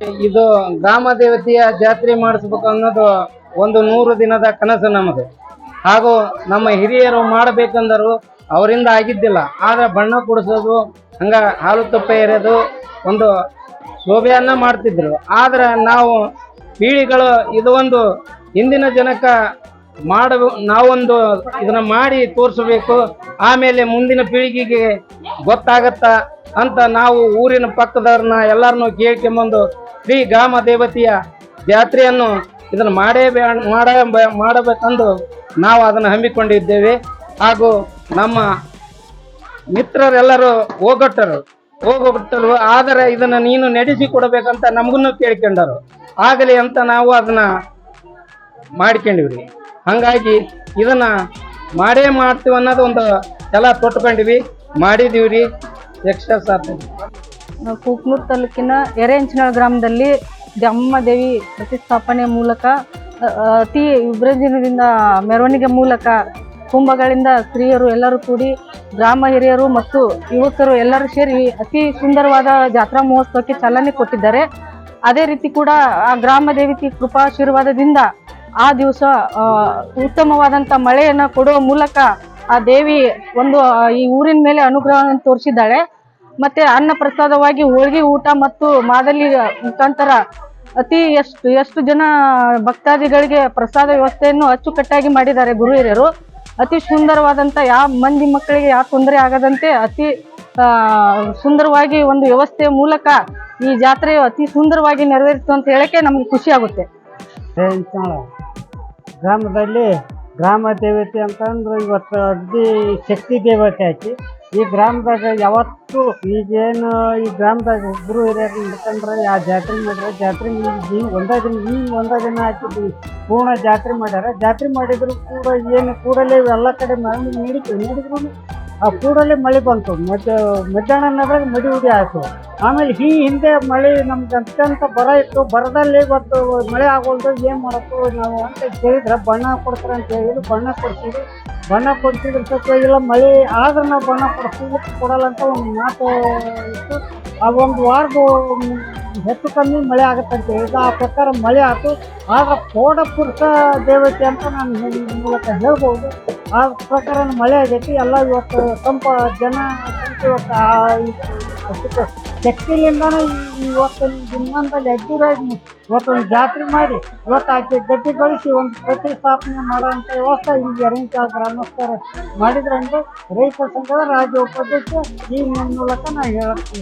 ಇದು ಗ್ರಾಮ ದೇವತೆಯ ಜಾತ್ರೆ ಮಾಡಿಸ್ಬೇಕು ಅನ್ನೋದು ಒಂದು ನೂರು ದಿನದ ಕನಸು ನಮ್ಮದು ಹಾಗೂ ನಮ್ಮ ಹಿರಿಯರು ಮಾಡಬೇಕಂದರು ಅವರಿಂದ ಆಗಿದ್ದಿಲ್ಲ. ಆದರೆ ಬಣ್ಣ ಕುಡಿಸೋದು, ಹಂಗ ಹಾಲು ತುಪ್ಪ ಎರೆದು ಒಂದು ಶೋಭೆಯನ್ನ ಮಾಡ್ತಿದ್ರು. ಆದರೆ ನಾವು ಪೀಳಿಗಳು ಇದು ಒಂದು ಹಿಂದಿನ ಜನಕ್ಕ ಮಾಡ, ನಾವೊಂದು ಇದನ್ನ ಮಾಡಿ ತೋರಿಸಬೇಕು, ಆಮೇಲೆ ಮುಂದಿನ ಪೀಳಿಗೆಗೆ ಗೊತ್ತಾಗತ್ತಾ ಅಂತ ನಾವು ಊರಿನ ಪಕ್ಕದವ್ರನ್ನ ಎಲ್ಲರನ್ನೂ ಕೇಳ್ಕೊಂಬಂದು ಶ್ರೀ ಗ್ರಾಮ ದೇವತೆಯ ಜಾತ್ರೆಯನ್ನು ಇದನ್ನು ಮಾಡೇ ಮಾಡ ಮಾಡಬೇಕೆಂದು ನಾವು ಅದನ್ನು ಹಮ್ಮಿಕೊಂಡಿದ್ದೇವೆ. ಹಾಗೂ ನಮ್ಮ ಮಿತ್ರರೆಲ್ಲರೂ ಹೋಗೊಟ್ಟರು. ಹೋಗೊಟ್ಟರು ಆದರೆ ಇದನ್ನು ನೀನು ನಡೆಸಿ ಕೊಡಬೇಕಂತ ನಮಗೂ ಕೇಳ್ಕೊಂಡರು. ಆಗಲಿ ಅಂತ ನಾವು ಅದನ್ನು ಮಾಡ್ಕೊಂಡಿವ್ರಿ ಹಂಗಾಗಿ ಇದನ್ನ ಮಾಡೇ ಮಾಡ್ತೀವಿ ಅನ್ನೋದು ಒಂದು ಎಲ್ಲ ತೊಟ್ಕೊಂಡಿವಿ ಮಾಡಿದೀವಿ ಆಗ್ತದೆ ನಾವು ಕೂಕ್ನೂರು ತಾಲೂಕಿನ ಎರೆಹಂಚಿನಾಳ್ ಗ್ರಾಮದಲ್ಲಿ ದೇವಿ ಪ್ರತಿಷ್ಠಾಪನೆ ಮೂಲಕ ಅತಿ ವಿಭ್ರಂಜನದಿಂದ ಮೆರವಣಿಗೆ ಮೂಲಕ ಕುಂಭಗಳಿಂದ ಸ್ತ್ರೀಯರು ಎಲ್ಲರೂ ಕೂಡಿ, ಗ್ರಾಮ ಹಿರಿಯರು ಮತ್ತು ಯುವಕರು ಎಲ್ಲರೂ ಸೇರಿ ಅತಿ ಸುಂದರವಾದ ಜಾತ್ರಾ ಮಹೋತ್ಸವಕ್ಕೆ ಚಾಲನೆ ಕೊಟ್ಟಿದ್ದಾರೆ. ಅದೇ ರೀತಿ ಕೂಡ ಆ ಗ್ರಾಮ ಕೃಪಾ ಕೃಪಾಶೀರ್ವಾದದಿಂದ ಆ ದಿವಸ ಉತ್ತಮವಾದಂಥ ಮಳೆಯನ್ನು ಕೊಡುವ ಮೂಲಕ ಆ ದೇವಿ ಒಂದು ಈ ಊರಿನ ಮೇಲೆ ಅನುಗ್ರಹವನ್ನು ತೋರಿಸಿದ್ದಾಳೆ. ಮತ್ತೆ ಅನ್ನ ಪ್ರಸಾದವಾಗಿ ಹೋಳಿಗೆ ಊಟ ಮತ್ತು ಮಾದಲಿ ಮುಖಾಂತರ ಅತಿ ಎಷ್ಟು ಎಷ್ಟು ಜನ ಭಕ್ತಾದಿಗಳಿಗೆ ಪ್ರಸಾದ ವ್ಯವಸ್ಥೆಯನ್ನು ಅಚ್ಚುಕಟ್ಟಾಗಿ ಮಾಡಿದ್ದಾರೆ ಗುರು ಹಿರಿಯರು ಅತಿ ಸುಂದರವಾದಂಥ ಯಾವ ಮಂದಿ ಮಕ್ಕಳಿಗೆ ಯಾವ ತೊಂದರೆ ಆಗದಂತೆ ಅತಿ ಸುಂದರವಾಗಿ ಒಂದು ವ್ಯವಸ್ಥೆಯ ಮೂಲಕ ಈ ಜಾತ್ರೆಯು ಅತಿ ಸುಂದರವಾಗಿ ನೆರವೇರಿತು ಅಂತ ಹೇಳಕ್ಕೆ ನಮ್ಗೆ ಖುಷಿ ಆಗುತ್ತೆ. ರೇಂಚಾಳ ಗ್ರಾಮದಲ್ಲಿ ಗ್ರಾಮ ದೇವತೆ ಅಂತಂದ್ರೆ ಇವತ್ತು ಅಗ್ದಿ ಶಕ್ತಿ ದೇವತೆ ಆಯ್ತಿ ಈ ಗ್ರಾಮದಾಗ ಯಾವತ್ತು ಈಗೇನು ಈ ಗ್ರಾಮದಾಗ ಒಬ್ಬರು ಹಿರಿಯರು ಹಿಡ್ಕೊಂಡ್ರೆ ಆ ಜಾತ್ರೆ ಮಾಡ್ರೆ ಜಾತ್ರೆ ಮುಗಿದು ಒಂದೇ ದಿನ, ಈ ಒಂದೇ ದಿನ ಹಾಕಿದ್ವಿ ಪೂರ್ಣ ಜಾತ್ರೆ ಮಾಡ್ಯಾರ. ಜಾತ್ರೆ ಮಾಡಿದ್ರು ಕೂಡ ಏನು ಕೂಡಲೇ ಎಲ್ಲ ಕಡೆ ಮಳೆ ನೀಡಿದ್ರು ನೀಡಿದ್ರು ಆ ಕೂಡಲೇ ಮಳೆ ಬಂತು. ಮಧ್ಯ ಮಧ್ಯಾಹ್ನದಾಗ ಮಡಿ ಉಡಿ ಆಯಿತು. ಆಮೇಲೆ ಈ ಹಿಂದೆ ಮಳೆ ನಮ್ಗೆ ಅತ್ಯಂತ ಬರ ಇತ್ತು. ಬರದಲ್ಲಿ ಬಂತು ಮಳೆ ಆಗೋದು ಏನು ಮಾಡೋದು ನಾವು ಅಂತ ಕೇಳಿದ್ರೆ ಬಣ್ಣ ಕೊಡ್ತಾರೆ ಅಂತ ಹೇಳಿದ್ರು. ಬಣ್ಣ ಕೊಡ್ತೀವಿ. ಬಣ್ಣ ಕೊಡ್ತಿದ್ರೆ ಸ್ವಲ್ಪ ಇಲ್ಲ ಮಳೆ ಆದ್ರೆ ನಾವು ಬಣ್ಣ ಕೊಡ್ತೀವಿ. ಕೊಡಲ್ಲ ಅಂತ ಒಂದು ಮಾತು ಇತ್ತು. ಆ ಒಂದು ವಾರದ ಹೆಚ್ಚು ಕಮ್ಮಿ ಮಳೆ ಆಗುತ್ತೆ ಅಂತ ಹೇಳಿದ್ರು. ಆ ಪ್ರಕಾರ ಮಳೆ ಆಯಿತು. ಆದ್ರೆ ಪುರುಷ ದೇವತೆ ಅಂತ ನಾನು ಮೂಲಕ ಹೇಳ್ಬೋದು. ಆ ಪ್ರಕಾರ ಮಳೆ ಆಗೈತಿ, ಎಲ್ಲ ಇವತ್ತು ತಂಪ, ಜನ ಇವತ್ತು ಶಕ್ತಿಲಿಂದನೇ ಈ- ಇವತ್ತು ದಿನದಲ್ಲಿ ಇವತ್ತು ಒಂದು ಜಾತ್ರೆ ಮಾಡಿ, ಇವತ್ತು ಆಕೆ ಬಳಸಿ ಒಂದು ಪ್ರತಿಷ್ಠಾಪನೆ ಮಾಡೋಂಥ ವ್ಯವಸ್ಥೆ ಇಲ್ಲಿ ಎರಣಿಕ ಗ್ರಾಮಸ್ಥರ ಮಾಡಿದ್ರಂದ್ರೆ ರೈತ ಸಂಘದ ರಾಜ್ಯ ಉಪಾಧ್ಯಕ್ಷ ಈ ಮೂಲಕ ನಾನು ಹೇಳಕ್ಕೆ